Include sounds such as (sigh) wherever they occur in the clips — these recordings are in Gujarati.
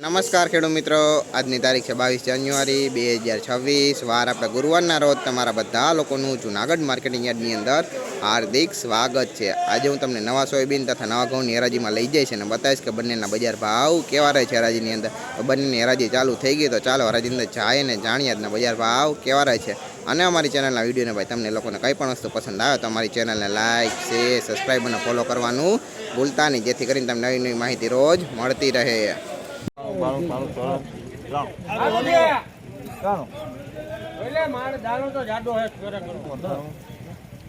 નમસ્કાર ખેડૂત મિત્રો. આજની તારીખ છે બાવીસ જાન્યુઆરી બે હજાર છવ્વીસ. વાર આપણે ગુરુવારના રોજ તમારા બધા લોકોનું જુનાગઢ માર્કેટિંગ યાર્ડની અંદર હાર્દિક સ્વાગત છે. આજે હું તમને નવા સોયાબીન તથા નવા ઘઉંની હરાજીમાં લઈ જઈશ અને બતાવીશ કે બંનેના બજાર ભાવ કેવા રહે છે હરાજીની અંદર. બંનેની હરાજી ચાલુ થઈ ગઈ તો ચાલો હરાજીની અંદર જાય અને જાણીએ આજના બજાર ભાવ કેવા રહે છે. અને અમારી ચેનલના વિડીયોને ભાઈ તમને લોકોને કંઈ પણ વસ્તુ પસંદ આવે તો અમારી ચેનલને લાઇક શેર, સબસ્ક્રાઈબ અને ફોલો કરવાનું ભૂલતા નહીં. જેથી કરીને તમને નવી નવી માહિતી રોજ મળતી રહે. બાણું બાણું ત્રણ ત્રણ એટલે મારે દારૂ તો જાડો હે કરે કરો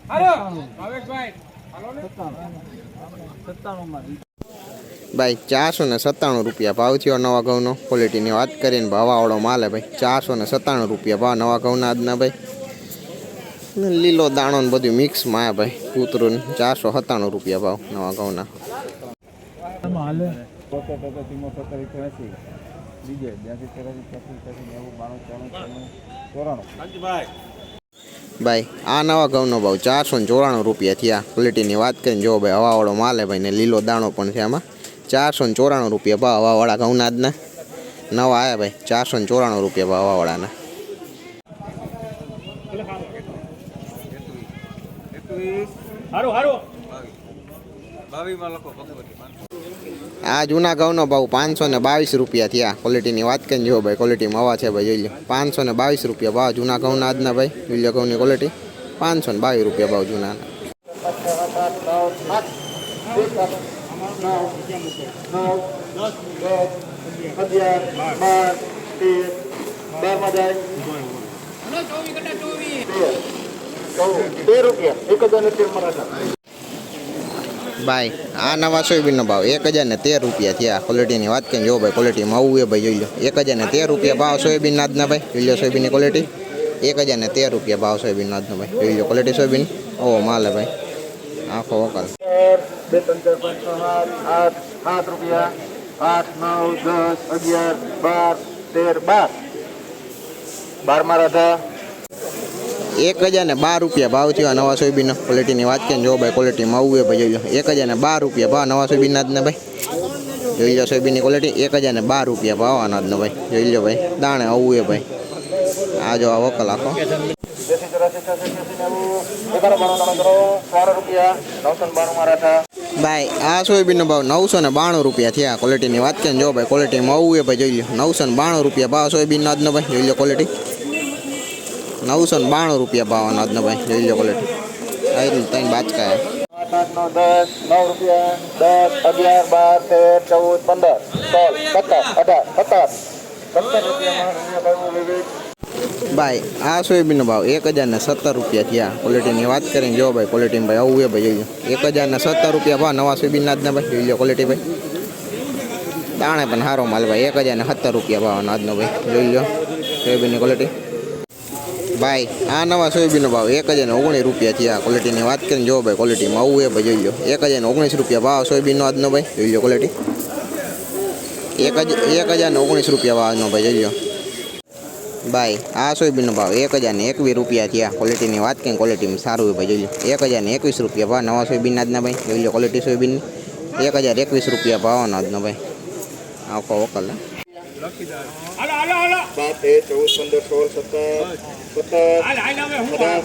હાલો. ભાવેશભાઈ હાલો ને. ભાઈ ચારસો ને સત્તાણું રૂપિયા ભાવ થયો નવા ઘઉંનો. ક્વોલિટીની વાત કરીને ભાવાવાળો માલે હે ભાઈ. ચારસો ને સત્તાણું રૂપિયા ભાવ નવા ઘઉંના આજના ભાઈ. લીલો દાણો ને બધું મિક્સમાં આ ભાઈ. કૂતરું ચારસો સત્તાણું રૂપિયા ભાવ નવા ઘઉંના. તોતેર ટકા ચીમો સત્તર બીજે બ્યાસી ચોરાસી પચીસ પચીસ નેવું બાણું ત્રાણું ત્રાણું ચોરાણું. ભાઈ આ નવા ઘઉંનો ભાવ ચારસો ને ચોરાણું રૂપિયા થયા. ક્વોલિટીની વાત કરીને જો ભાઈ હવાવાળો માલ હે ભાઈ ને લીલો દાણો પણ છે આમાં. ચારસો ને ચોરાણું રૂપિયા ભાવ હવાવાળા ઘઉંના આજના. નવા આવ્યા ભાઈ ચારસો ને ચોરાણું રૂપિયા ભાવ હવાવાળાના. હારું હારું. બાવીસમાં લખો આ જૂના ઘઉંનો ભાવ પાંચસો ને બાવીસ રૂપિયા થયા. ક્વોલિટીની વાત કરીને જો ભાઈ ક્વોલિટીમાં આવા છે ભાઈ જોઈ લો. પાંચસો ને બાવીસ રૂપિયા ભાવ જૂના ઘઉંના આજના ભાઈ. જોઈ લો ઘઉંની ક્વોલિટી પાંચસો ને બાવીસ રૂપિયા ભાવ ચૌદ તેર રૂપિયા. એક હજાર ને તેર મરાઠા. ભાઈ, આ નવા સોયાબીનનો ભાવ એક હજાર ને તેર રૂપિયા થયા. ક્વોલિટીની વાત કરીને જો ભાઈ ક્વોલિટીમાં આવું એ ભાઈ, જોઈ લો. એક હજાર ને તેર રૂપિયા ભાવ સોયાબીનના આજના ભાઈ. જોઈ લો સોયાબીનની ક્વોલિટી એક હજાર ને તેર રૂપિયા ભાવ સોયાબીનનો આજનો ભાઈ. જોઈ લો ક્વોલિટી સોયાબીન. ઓહો માલે ભાઈ. આખો વકાલ આઠ, સાત રૂપિયા. આઠ, નવ, દસ, અગિયાર, બાર, તેર, બાર. બાર મરાઠા એક હજાર ને બાર રૂપિયા ભાવ થયો નવા સોયાબીનનો ક્વોલિટીની વાત કરીને જો ભાઈ ક્વોલિટીમાં આવું ભાઈ જોઈ એક હજાર ને બાર રૂપિયા ભાવ નવા સોયાબીનના આજના ભાઈ. જોઈ લો સોયાબીનની ક્વોલિટી એક હજાર ને બાર રૂપિયા ભાવ જ આજનો ભાઈ. જોઈ લો ભાઈ, દાણે આવું ભાઈ. આ જો આ વકલ આખો. ને ભાઈ, આ સોયાબીનનો ભાવ નવસો ને બાણું રૂપિયા થયા ક્વોલિટીની વાત કરીને જો ભાઈ ક્વોલિટીમાં આવું ભાઈ જોઈ લો. નવસો ને બાણું રૂપિયા ભાવ સોયાબીનનો જ ભાઈ. જોઈ લો ક્વોલિટી નવસો ને બાણું રૂપિયા ભાવ આનો આજનો ભાઈ જોઈ લો ક્વોલિટી આ રીતનું ત્રણ બાચકા હે. આઠ આઠ નવ દસ નવ રૂપિયા દસ અગિયાર બાર તેર ચૌદ પંદર સોળ સત્તર અઢાર સત્તર. સત્તર રૂપિયા વિવેક. ભાઈ આ સોયાબીનનો ભાવ એક હજાર ને સત્તર રૂપિયા થયા. ક્વોલિટીની વાત કરીને જો ભાઈ ક્વોલિટીમાં ભાઈ આવું એ ભાઈ જોઈ લો. એક હજાર ને સત્તર રૂપિયા ભાવ નવા સોયાબીનના આજના ભાઈ જોઈ લો ક્વોલિટી ભાઈ. દાણે પણ સારો માલ ભાઈ એક હજાર ને સત્તર રૂપિયા ભાવ આજનો ભાઈ જોઈ લો. સોયાબીનની ક્વોલિટી ભાઈ આ નવા સોયાબીનનો ભાવ એક હજાર ને ઓગણીસ રૂપિયા થયા ક્વોલિટીની વાત કરીને જો ભાઈ ક્વોલિટીમાં આવું એ ભાઈ જોઈ લો એક હજાર ને ઓગણીસ રૂપિયા ભાવ સોયાબીનનો આજનો ભાઈ જોઈ લો ક્વોલિટી એક હજાર એક હજાર ને ઓગણીસ રૂપિયા ભાવનો ભાઈ જોઈ લો ભાઈ આ સોયાબીનનો ભાવ એક હજાર ને એકવીસ રૂપિયા થયા ક્વોલિટીની વાત કરીને ક્વોલિટીમાં સારું હોય ભાઈ જોઈ લો એક હજાર ને એકવીસ રૂપિયા ભાવ નવા સોયાબીન આજના ભાઈ જોઈ લો ક્વોલિટી સોયાબીનની. એક હજાર એકવીસ રૂપિયા ભાવનો આજનો ભાઈ. આખો વકલ હે. હાલો હાલો હાલો. બાપ એ ચૌદ પંદર સોળ સત્તર. સત્તર હાલ હાલ હવે હું અઢાર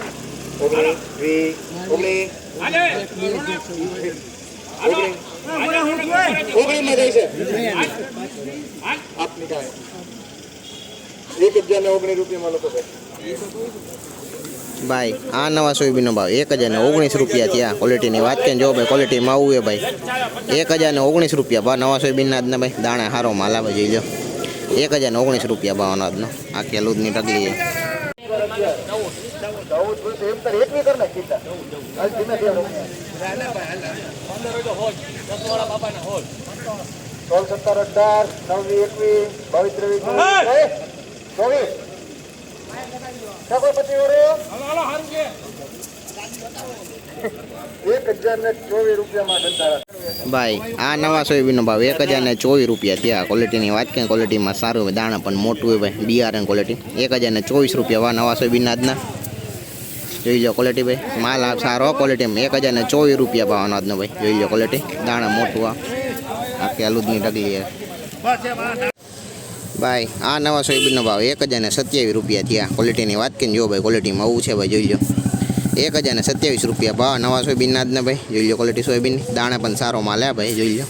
ઓગણીસ વીસ ઓગણીસ હાલે ઓગણીસ હાલે હું જોઈ ઓગણીસમાં જાય છે આપની કાંઈ એક હજાર ને ઓગણીસ રૂપિયામાં લોકો છે ભાઈ, આ નવા સોયાબીનનો ભાવ. એક હજાર ને ઓગણીસ રૂપિયા થયા ક્વોલિટીની વાત કરીને જો ભાઈ ક્વોલિટીમાં આવું એ ભાઈ. એક હજાર ને ઓગણીસ રૂપિયા ભાવ. નવા સોયાબીનના આજના ભાઈ, દાણા સારો માલ આવે જોઈ લો એક હજાર ને ઓગણીસ રૂપિયા ભાવ આજનો. આ કેલુદની ટકલી છે ચૌદ વર્ષ એમ તાર એક ની કર નાખ ચિંતા ધીમે ધીમે સોળ સત્તર અઢાર નવમી એકવીસ બાવીસ ત્રેવીસ ચોવીસ ચોવીસ છકો પચીસ વર્ષ હાલો હાલો હારું છે એક હજાર ને ચોવીસ રૂપિયામાં ધંધા ભાઈ, આ નવા સોયાબીનનો ભાવ એક હજાર ને ચોવીસ રૂપિયા થયા. ક્વોલિટીની વાત કરીએ ક્વોલિટીમાં સારું હોય, દાણા પણ મોટું હોય ભાઈ બિયારણ ક્વોલિટી એક હજાર ને ચોવીસ રૂપિયા ભાવ નવા સોયાબીનના આજના. જોઈ લો ક્વોલિટી ભાઈ, માલ સારો ક્વોલિટી એક હજાર ને ચોવીસ રૂપિયા ભાવનો આજનો ભાઈ, જોઈ લો ક્વોલિટી દાણા મોટું આ. આખી આલુદની ડગલી હે ભાઈ, આ નવા સોયાબીનનો ભાવ એક હજાર ને સત્યાવીસ રૂપિયા થયા. ક્વોલિટીની વાત કરીને જો ભાઈ ક્વોલિટીમાં આવું છે ભાઈ, જોઈ લો. એક હજાર ને સત્યાવીસ રૂપિયા ભાવ. નવા સોયાબીનના જ ને ભાઈ, જોઈ લો ક્વોલિટી સોયાબીન. દાણા પણ સારો માલ હે ભાઈ, જોઈ લો.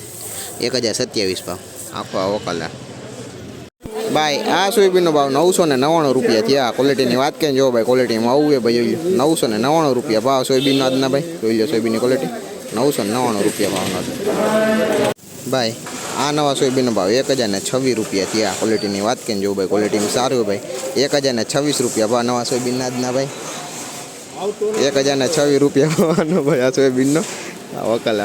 એક હજાર સત્યાવીસ ભાવ. આખો આવો કલર ભાઈ, આ સોયાબીનનો ભાવ નવસો ને નવ્વાણું રૂપિયા થયા. ક્વોલિટીની વાત કરીને જો ભાઈ ક્વોલિટીમાં આવું હોય ભાઈ, જોઈ લો. નવસો ને નવ્વાણું રૂપિયા ભાવ સોયાબીનનો આજના ભાઈ. જોઈ લો સોયાબીનની ક્વોલિટી નવસો ને નવ્વાણું રૂપિયા ભાવનો ભાઈ, આ નવા સોયાબીનનો ભાવ એક હજાર ને છવ્વીસ રૂપિયા થયા. ક્વોલિટીની વાત કરીને જો ભાઈ ક્વોલિટીમાં સારું ભાઈ. એક હજાર ને છવ્વીસ રૂપિયા ભાવ નવા સોયાબીનના આજના ભાઈ. એક હજાર ને છવ્વીસ રૂપિયા (laughs) ભાવનો ભાઈ આ સોયાબીનનો વકલ